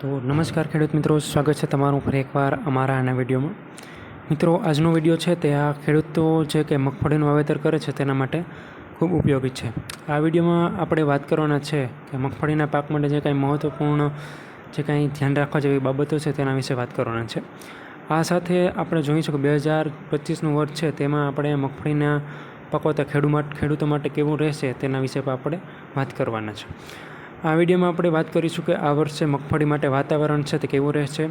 તો નમસ્કાર ખેડૂત મિત્રો, સ્વાગત છે તમારું ફરી એકવાર અમારા આના વિડીયોમાં. મિત્રો, આજનો વીડિયો છે તે આ ખેડૂતો જે કે મગફળીનું વાવેતર કરે છે તેના માટે ખૂબ ઉપયોગી છે. આ વિડીયોમાં આપણે વાત કરવાના છે કે મગફળીના પાક માટે જે કાંઈ મહત્ત્વપૂર્ણ જે કાંઈ ધ્યાન રાખવા જેવી બાબતો છે તેના વિશે વાત કરવાના છે. આ સાથે આપણે જોઈ શકું બે હજાર પચીસનું વર્ષ છે તેમાં આપણે મગફળીના પકવતા ખેડૂત ખેડૂતો માટે કેવું રહેશે તેના વિશે પણ આપણે વાત કરવાના છે. આ વિડીયોમાં આપણે વાત કરીશું કે આ વર્ષે મગફળી માટે વાતાવરણ છે તે કેવું રહેશે?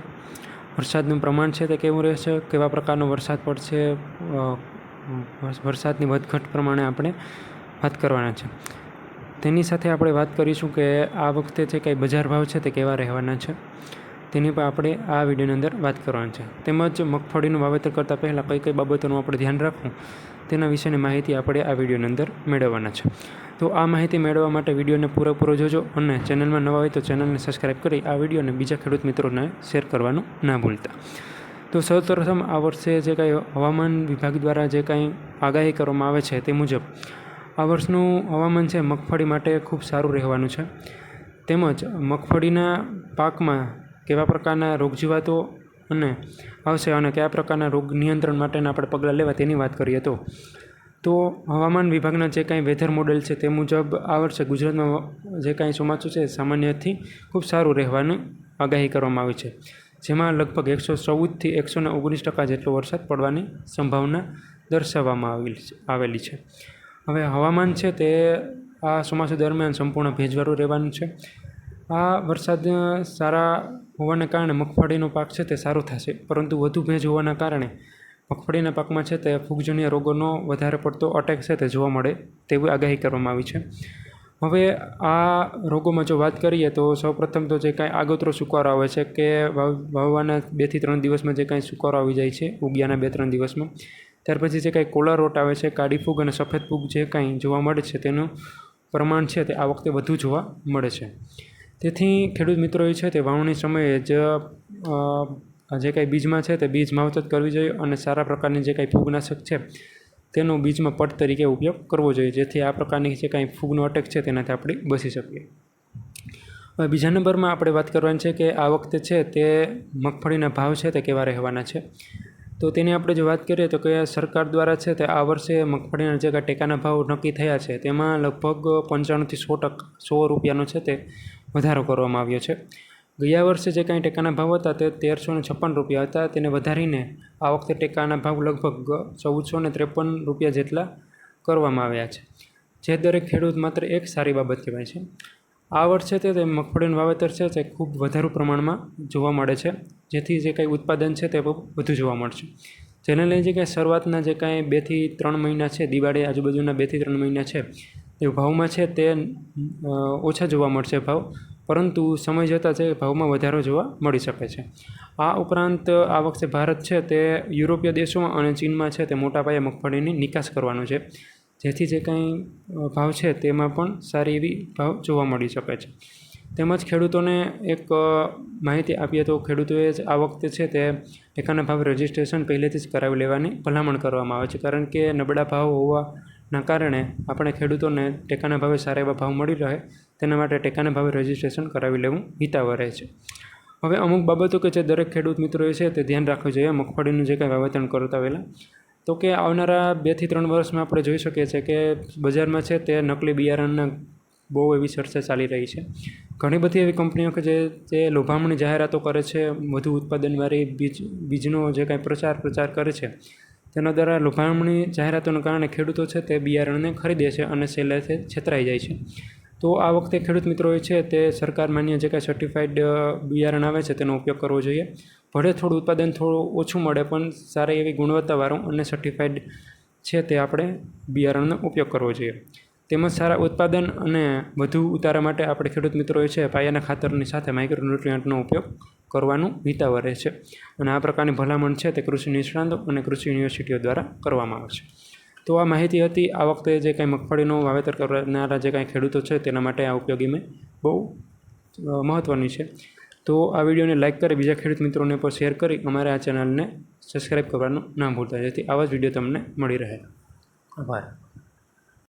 વરસાદનું પ્રમાણ છે તે કેવું રહેશે? કેવા પ્રકારનો વરસાદ પડશે? વરસાદની વધઘટ પ્રમાણે આપણે વાત કરવાના છે. તેની સાથે આપણે વાત કરીશું કે આ વખતે જે કંઈ બજાર ભાવ છે તે કેવા રહેવાના છે? તેની પર આપણે આ વિડીયોની અંદર વાત કરવાની છે. તેમજ મગફળીનું વાવેતર કરતાં પહેલાં કઈ કઈ બાબતોનું આપણે ધ્યાન રાખવું, તેના વિશેની માહિતી આપણે આ વિડીયોની અંદર મેળવવાના છે. તો આ માહિતી મેળવવા માટે વિડીયોને પૂરેપૂરો જોજો અને ચેનલમાં નવા હોય તો ચેનલને સબસ્ક્રાઈબ કરી આ વિડીયોને બીજા ખેડૂત મિત્રોને શેર કરવાનું ના ભૂલતા. તો સૌપ્રથમ આ વર્ષે જે કાંઈ હવામાન વિભાગ દ્વારા જે કાંઈ આગાહી કરવામાં આવે છે તે મુજબ, આ વર્ષનું હવામાન છે મગફળી માટે ખૂબ સારું રહેવાનું છે. તેમજ મગફળીના પાકમાં કેવા પ્રકારના રોગજીવાતો અને આવશે અને કયા પ્રકારના રોગ નિયંત્રણ માટેના આપણે પગલાં લેવા તેની વાત કરીએ તો. તો હવામાન વિભાગના જે કાંઈ વેધર મોડેલ છે તે મુજબ આ વર્ષે ગુજરાતમાં જે કાંઈ ચોમાસું છે સામાન્યથી ખૂબ સારું રહેવાની આગાહી કરવામાં આવી છે. જેમાં લગભગ એકસો ચૌદથી એકસો ને ઓગણીસ ટકા જેટલો વરસાદ પડવાની સંભાવના દર્શાવવામાં આવેલી આવેલી છે. હવે હવામાન છે તે આ ચોમાસું દરમિયાન સંપૂર્ણ ભેજવાળું રહેવાનું છે. આ વરસાદ સારા હોવાને કારણે મગફળીનો પાક છે તે સારો થશે, પરંતુ વધુ ભેજ હોવાના કારણે મગફળીના પાકમાં છે તે ફૂગજન્ય રોગોનો વધારે પડતો અટેક છે તે જોવા મળે તેવી આગાહી કરવામાં આવી છે. હવે આ રોગોમાં જો વાત કરીએ તો સૌપ્રથમ તો જે કાંઈ આગોતરો સુકારો આવે છે કે વાવ, વાવવાના બેથી ત્રણ દિવસમાં જે કાંઈ સુકારો આવી જાય છે, ઉગ્યાના બે ત્રણ દિવસમાં, ત્યાર પછી જે કાંઈ કોલા રોટ આવે છે, કાળી ફૂગ અને સફેદ ફૂગ જે કાંઈ જોવા મળે છે તેનું પ્રમાણ છે તે આ વખતે વધુ જોવા મળે છે. તેથી ખેડૂત મિત્રોએ છે તે વાવણી સમયે જ જે કાંઈ બીજમાં છે તે બીજ માવજત કરવી જોઈએ અને સારા પ્રકારની જે કાંઈ ફૂગનાશક છે તેનો બીજમાં પટ તરીકે ઉપયોગ કરવો જોઈએ, જેથી આ પ્રકારની જે કાંઈ ફૂગનો અટેક છે તેનાથી આપણે બચી શકીએ. હવે બીજા નંબરમાં આપણે વાત કરવાની છે કે આ વખતે છે તે મગફળીના ભાવ છે તે કેવા રહેવાના છે? તો તેની આપણે જો વાત કરીએ તો કે સરકાર દ્વારા છે તે આ વર્ષે મગફળીના જે કાંઈ ટેકાના ભાવ નક્કી થયા છે તેમાં લગભગ પંચાણુંથી સો ટકા, સો રૂપિયાનો છે તે વધારો કરવામાં આવ્યો છે. ગયા વર્ષે જે કાંઈ ટેકાના ભાવ હતા તે તેરસો ને છપ્પન રૂપિયા હતા. તેને વધારીને આ વખતે ટેકાના ભાવ લગભગ ચૌદસો ને ત્રેપન રૂપિયા જેટલા કરવામાં આવ્યા છે. જે દરેક ખેડૂત માત્ર એક સારી બાબત કહેવાય છે. આ વર્ષે તે મગફળીનું વાવેતર છે તે ખૂબ વધારે પ્રમાણમાં જોવા મળે છે. જેથી જે કાંઈ ઉત્પાદન છે તે વધુ જોવા મળશે. જેને લઈને જે કાંઈ શરૂઆતના જે કાંઈ બેથી ત્રણ મહિના છે, દિવાળી આજુબાજુના બેથી ત્રણ મહિના છે તે ભાવમાં છે તે ઓછા જોવા મળશે ભાવ, પરંતુ સમય જતાં છે ભાવમાં વધારો જોવા મળી શકે છે. આ ઉપરાંત આ વખતે ભારત છે તે યુરોપીય દેશોમાં અને ચીનમાં છે તે મોટા પાયે મગફળીની નિકાસ કરવાનો છે. જેથી જે કાંઈ ભાવ છે તેમાં પણ સારી એવી ભાવ જોવા મળી શકે છે. તેમજ ખેડૂતોને એક માહિતી આપીએ તો ખેડૂતોએ જ આ વખતે છે તે ટેકાના ભાવ રજિસ્ટ્રેશન પહેલેથી જ કરાવી લેવાની ભલામણ કરવામાં આવે છે. કારણ કે નબળા ભાવ હોવાના કારણે આપણે ખેડૂતોને ટેકાના ભાવે સારા એવા ભાવ મળી રહે, તેના માટે ટેકાના ભાવે રજીસ્ટ્રેશન કરાવી લેવું હિતાવહ રહે છે. હવે અમુક બાબતો કે જે દરેક ખેડૂત મિત્રોએ છે તે ધ્યાન રાખવું જોઈએ. મગફળીનું જે કાંઈ વાવેતર કરતા પહેલાં તો કે આવનારા બેથી ત્રણ વર્ષમાં આપણે જોઈ શકીએ છીએ કે બજારમાં છે તે નકલી બિયારણના બહુ એવી ચર્ચા ચાલી રહી છે. ઘણી બધી એવી કંપનીઓ કે જે તે લોભામણી જાહેરાતો કરે છે, વધુ ઉત્પાદનવાળી બીજ, બીજનો જે કાંઈ પ્રચાર પ્રચાર કરે છે તેના દ્વારા લોભામણી જાહેરાતોના કારણે ખેડૂતો છે તે બિયારણને ખરીદે છે અને સેલેથી છેતરાઈ જાય છે. તો આ વખતે ખેડૂત મિત્રોએ છે તે સરકાર માન્ય જે કાંઈ સર્ટિફાઈડ બિયારણ આવે છે તેનો ઉપયોગ કરવો જોઈએ. ભલે થોડું ઉત્પાદન થોડું ઓછું મળે પણ સારી એવી ગુણવત્તાવાળું અને સર્ટિફાઈડ છે તે આપણે બિયારણનો ઉપયોગ કરવો જોઈએ. તેમજ સારા ઉત્પાદન અને વધુ ઉતારા માટે આપણે ખેડૂત મિત્રોએ છે પાયાના ખાતરની સાથે માઇક્રોન્યુટ્રિયન્ટનો ઉપયોગ કરવાનું હિતાવહ છે. અને આ પ્રકારની ભલામણ છે તે કૃષિ નિષ્ણાંતો અને કૃષિ યુનિવર્સિટીઓ દ્વારા કરવામાં આવે છે. તો આ માહિતી હતી. આ વખતે જે કાંઈ મગફળીનું વાવેતર કરનારા જે કાંઈ ખેડૂતો છે તેના માટે આ ઉપયોગી મેં બહુ મહત્ત્વની છે. તો આ વિડીયોને લાઇક કરી, બીજા ખેડૂત મિત્રોને પણ શેર કરી, અમારે આ ચેનલને સબસ્ક્રાઈબ કરવાનું ના ભૂલતા. જેથી આવા જ વીડિયો તમને મળી રહે. આભાર.